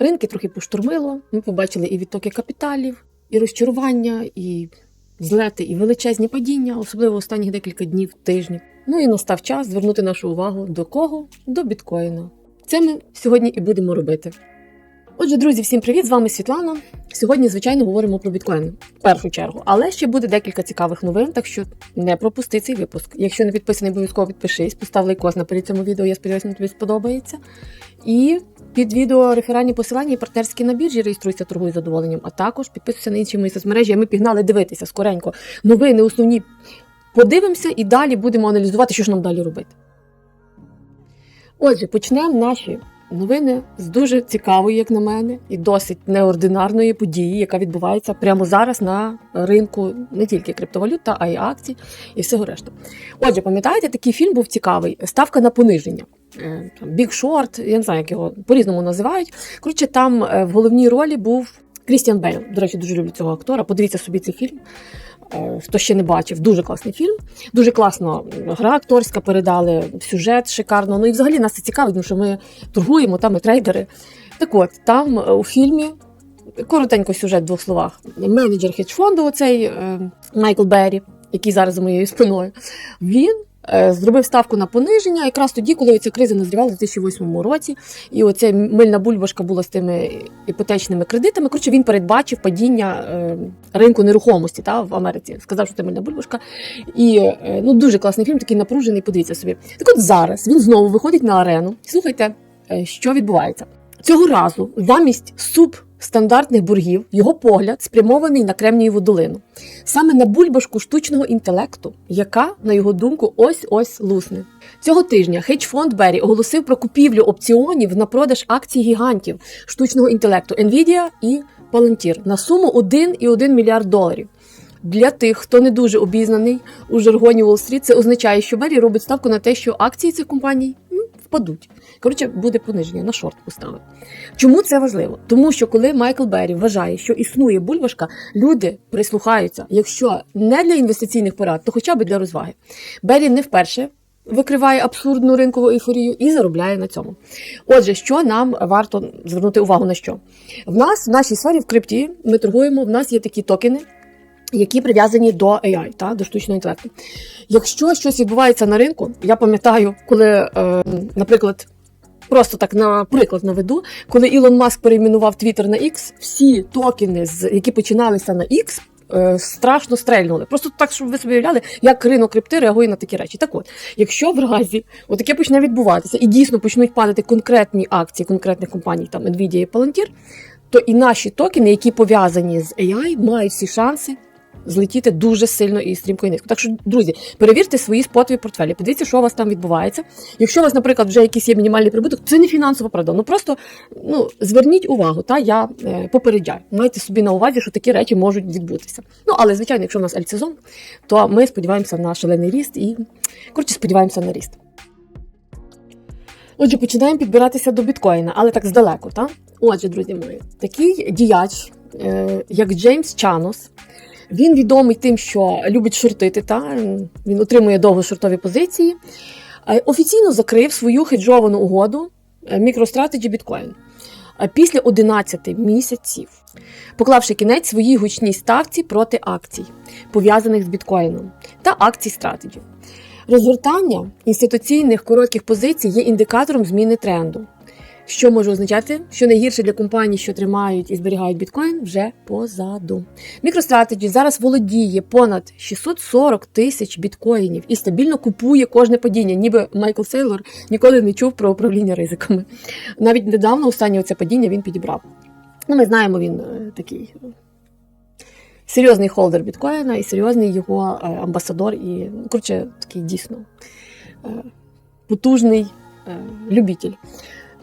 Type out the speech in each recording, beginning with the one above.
Ринки трохи поштурмило. Ми побачили і відтоки капіталів, і розчарування, і злети, і величезні падіння, особливо останніх декілька днів, тижнів. Ну і настав час звернути нашу увагу до кого? До біткоїна. Це ми сьогодні і будемо робити. Отже, друзі, всім привіт! З вами Світлана. Сьогодні, звичайно, говоримо про біткоін в першу чергу, але ще буде декілька цікавих новин, так що не пропусти цей випуск. Якщо не підписаний, обов'язково підпишись, постав лайкос наперед цьому відео. Я сподіваюся, тобі сподобається. І під відео реферальні посилання і партнерські на біржі реєструйся, торгуй задоволенням, а також підписуйся на інші мої соцмережі. Ми пігнали дивитися скоренько. Новини основні подивимося і далі будемо аналізувати, що ж нам далі робити. Отже, почнемо наші новини з дуже цікавої, як на мене, і досить неординарної події, яка відбувається прямо зараз на ринку не тільки криптовалют, та а й акцій і всього решту. Отже, пам'ятаєте, такий фільм був цікавий: ставка на пониження. Е, там, Short, я не знаю, як його по-різному називають. Коротше, там е, в головній ролі був Крістіан Бейл. До речі, дуже люблю цього актора. Подивіться собі цей фільм. Е, Хто ще не бачив, дуже класний фільм. Дуже класно гра акторська передали, сюжет шикарно. Ну і взагалі нас це цікавить, тому що ми торгуємо, там і трейдери. Так от, там у фільмі коротенько сюжет в двох словах. Менеджер хедж-фонду, оцей Майкл Беррі, який зараз за моєю спиною, він зробив ставку на пониження якраз тоді, коли ця криза назрівала у 2008 році, і оця мильна бульбашка була з тими іпотечними кредитами. Коротше, він передбачив падіння е, ринку нерухомості та, в Америці. Сказав, що це мильна бульбашка. І е, ну, дуже класний фільм, такий напружений, подивіться собі. Так от зараз він знову виходить на арену. Слухайте, е, що відбувається. Цього разу замість субстандартних боргів його погляд спрямований на Кремнієву долину, саме на бульбашку штучного інтелекту, яка, на його думку, ось ось лусне. Цього тижня хедж-фонд Беррі оголосив про купівлю опціонів на продаж акцій гігантів штучного інтелекту Nvidia і Palantir на суму 1,1 мільярд доларів. Для тих, хто не дуже обізнаний у жаргоні Уолл-стріт, це означає, що Беррі робить ставку на те, що акції цих компаній впадуть. Коротше, буде пониження на шорт поставив. Чому це важливо? Тому що коли Майкл Беррі вважає, що існує бульбашка, люди прислухаються. Якщо не для інвестиційних порад, то хоча б для розваги. Беррі не вперше. Викриває абсурдну ринкову ейфорію і заробляє на цьому. Отже, що нам варто звернути увагу на що? В нас в нашій сфері в крипті ми торгуємо, в нас є такі токени, які прив'язані до AI, та, до штучного інтелекту. Якщо щось відбувається на ринку, я пам'ятаю, коли, е, наприклад, просто так на приклад наведу, коли Ілон Маск перейменував Twitter на X, всі токени, які починалися на X, е, страшно стрельнули. Просто так, щоб ви собі уявляли, як ринок крипти реагує на такі речі. Так от, якщо в разі отаке почне відбуватися і дійсно почнуть падати конкретні акції конкретних компаній, там Nvidia і Palantir, то і наші токени, які пов'язані з AI, мають всі шанси злетіти дуже сильно і стрімко і низько. Так що, друзі, перевірте свої спотові портфелі, подивіться, що у вас там відбувається. Якщо у вас, наприклад, вже якийсь є мінімальний прибуток, це не фінансова правда. Ну просто ну зверніть увагу, та я е, попереджаю. Майте собі на увазі, що такі речі можуть відбутися. Ну але звичайно, якщо у нас альтсезон, то ми сподіваємося на шалений ріст і коротше сподіваємося на ріст. Отже, починаємо підбиратися до біткоїна, але так здалеку, так? Отже, друзі мої, такий діяч, е, як Джеймс Чанос, він відомий тим, що любить шортити, та? він отримує довго шортові позиції. Е, Офіційно закрив свою хеджовану угоду е, MicroStrategy Bitcoin е, після 11 місяців, поклавши кінець своїй гучній ставці проти акцій, пов'язаних з біткоїном та акцій Strategy. Розгортання інституційних коротких позицій є індикатором зміни тренду, що може означати, що найгірше для компаній, що тримають і зберігають біткоін, вже позаду. MicroStrategy зараз володіє понад 640 тисяч біткоїнів і стабільно купує кожне падіння, ніби Майкл Сейлор ніколи не чув про управління ризиками. Навіть недавно останнє це падіння він підібрав. Ну, ми знаємо, він е, такий серйозний холдер біткоїна і серйозний його е, амбасадор, і ну, коротше, такий дійсно е, потужний любитель.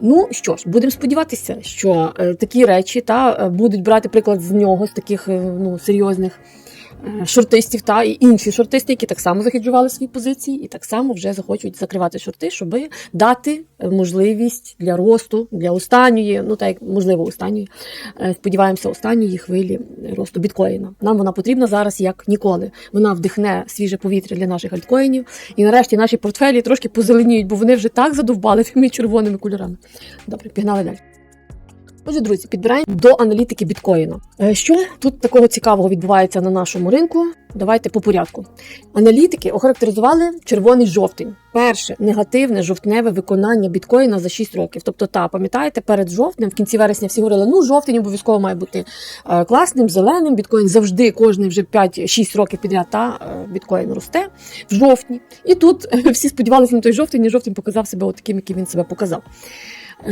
Ну що ж, будемо сподіватися, що е, такі речі та е, будуть брати приклад з нього, з таких е, ну, серйозних шортистів, та і інші шортисти, які так само захеджували свої позиції, і так само вже захочуть закривати шорти, щоб дати е, можливість для росту, для останньої, ну так як можливо, останньої, е, сподіваємося, останньої хвилі росту біткоїна. Нам вона потрібна зараз як ніколи. Вона вдихне свіже повітря для наших альткоїнів, і нарешті наші портфелі трошки позеленіють, бо вони вже так задовбали тими червоними кольорами. Добре, пігнали далі. Отже, друзі, підбираємо до аналітики біткоїна. Е, Що тут такого цікавого відбувається на нашому ринку? Давайте по порядку. Аналітики охарактеризували червоний жовтень. Перше негативне жовтневе виконання біткоїна за 6 років. Тобто, та пам'ятаєте, перед жовтнем, в кінці вересня всі говорили, ну жовтень обов'язково має бути е, класним, зеленим. Біткоін завжди кожний вже 5-6 років підряд та е, біткоін росте в жовтні. І тут всі сподівалися на той жовтень, і жовтень показав себе от таким, яким він себе показав.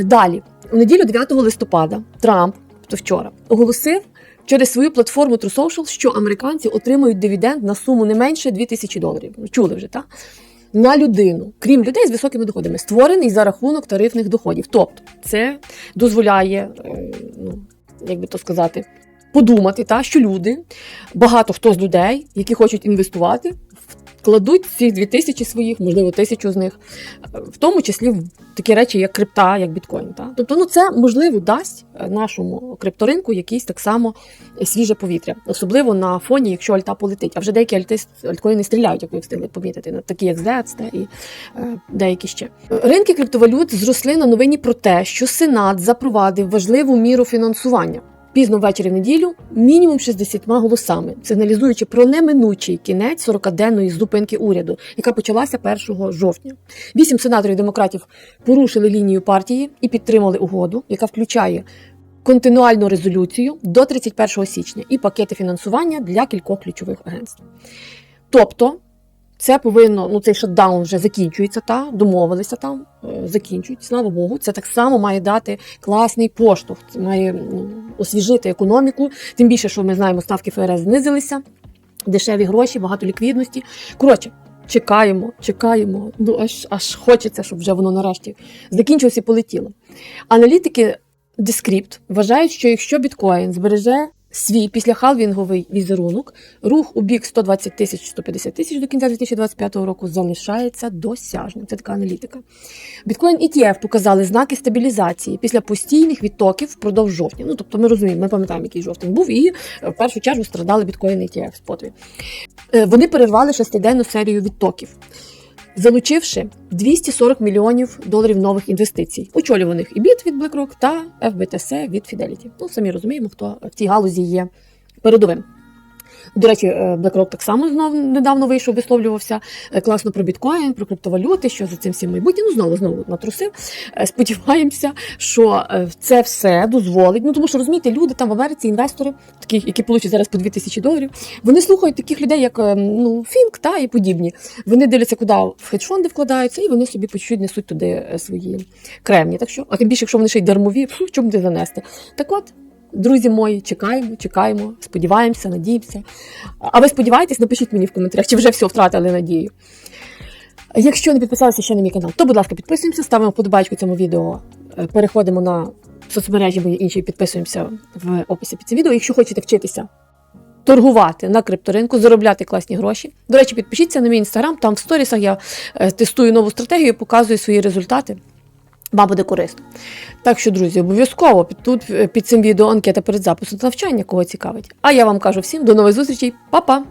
Далі, у неділю 9 листопада, Трамп, тобто вчора, оголосив через свою платформу True Social, що американці отримують дивіденд на суму не менше 2000 доларів. Чули вже, так? На людину, крім людей з високими доходами, створений за рахунок тарифних доходів. Тобто, це дозволяє, е, ну, як би то сказати, подумати, та, що люди, багато хто з людей, які хочуть інвестувати, вкладуть ці 2000 своїх, можливо, тисячу з них, в тому числі в такі речі, як крипта, як біткоін. Та? Тобто, ну це можливо дасть е, нашому крипторинку якийсь так само свіже повітря, особливо на фоні, якщо альта полетить. А вже деякі альти альткоїни стріляють, як ви встигли помітити, на такі як ZETS та і е, деякі ще. Ринки криптовалют зросли на новині про те, що Сенат запровадив важливу міру фінансування. Пізно ввечері в неділю мінімум 60 голосами, сигналізуючи про неминучий кінець 40-денної зупинки уряду, яка почалася 1 жовтня. Вісім сенаторів демократів порушили лінію партії і підтримали угоду, яка включає континуальну резолюцію до 31 січня і пакети фінансування для кількох ключових агентств. Тобто, це повинно, ну цей шатдаун вже закінчується, та домовилися там, е, закінчують. Слава Богу, це так само має дати класний поштовх. Це має ну, освіжити економіку. Тим більше, що ми знаємо, ставки ФРС знизилися, дешеві гроші, багато ліквідності. Коротше, чекаємо, чекаємо. Ну аж аж хочеться, щоб вже воно нарешті закінчилося і полетіло. Аналітики Descript вважають, що якщо біткоін збереже свій після халвінговий візерунок, рух у бік 120 тисяч 150 тисяч до кінця 2025 року залишається досяжним. Це така аналітика. Біткоін ETF показали знаки стабілізації після постійних відтоків впродовж жовтня. Ну тобто, ми розуміємо, ми пам'ятаємо, який жовтень був, і е, в першу чергу страдали біткоін ETF спотові. Е, Вони перервали шестиденну серію відтоків. Залучивши 240 мільйонів доларів нових інвестицій, очолюваних і біт від BlackRock та FBTC від Fidelity. Ну, самі розуміємо, хто в цій галузі є передовим. До речі, е, BlackRock так само знов недавно вийшов, висловлювався е, класно про біткоін, про криптовалюти, що за цим всім майбутнє. Ну знову знову натрусив. Е, Сподіваємося, що це все дозволить. Ну тому що розумієте, люди там в Америці, інвестори, такі, які получать зараз по 2000 доларів, вони слухають таких людей, як ну Фінк та і подібні. Вони дивляться, куди в хедж-фонди вкладаються, і вони собі по чуть несуть туди свої кремні. Так що, а тим більше, якщо вони ще й дармові, чому де занести? Так от. Друзі мої, чекаємо, чекаємо, сподіваємося, надіємося. А ви сподіваєтесь, напишіть мені в коментарях, чи вже все втратили надію. Якщо не підписалися ще на мій канал, то, будь ласка, підписуємося, ставимо вподобайку цьому відео, е, переходимо на соцмережі мої інші підписуємося в описі під цим відео. Якщо хочете вчитися торгувати на крипторинку, заробляти класні гроші. До речі, підпишіться на мій інстаграм, там в сторісах я е, тестую нову стратегію, показую свої результати. Вам буде корисно. Так що, друзі, обов'язково тут під цим відео анкета перед записом навчання, кого цікавить. А я вам кажу всім до нових зустрічей, Па-па!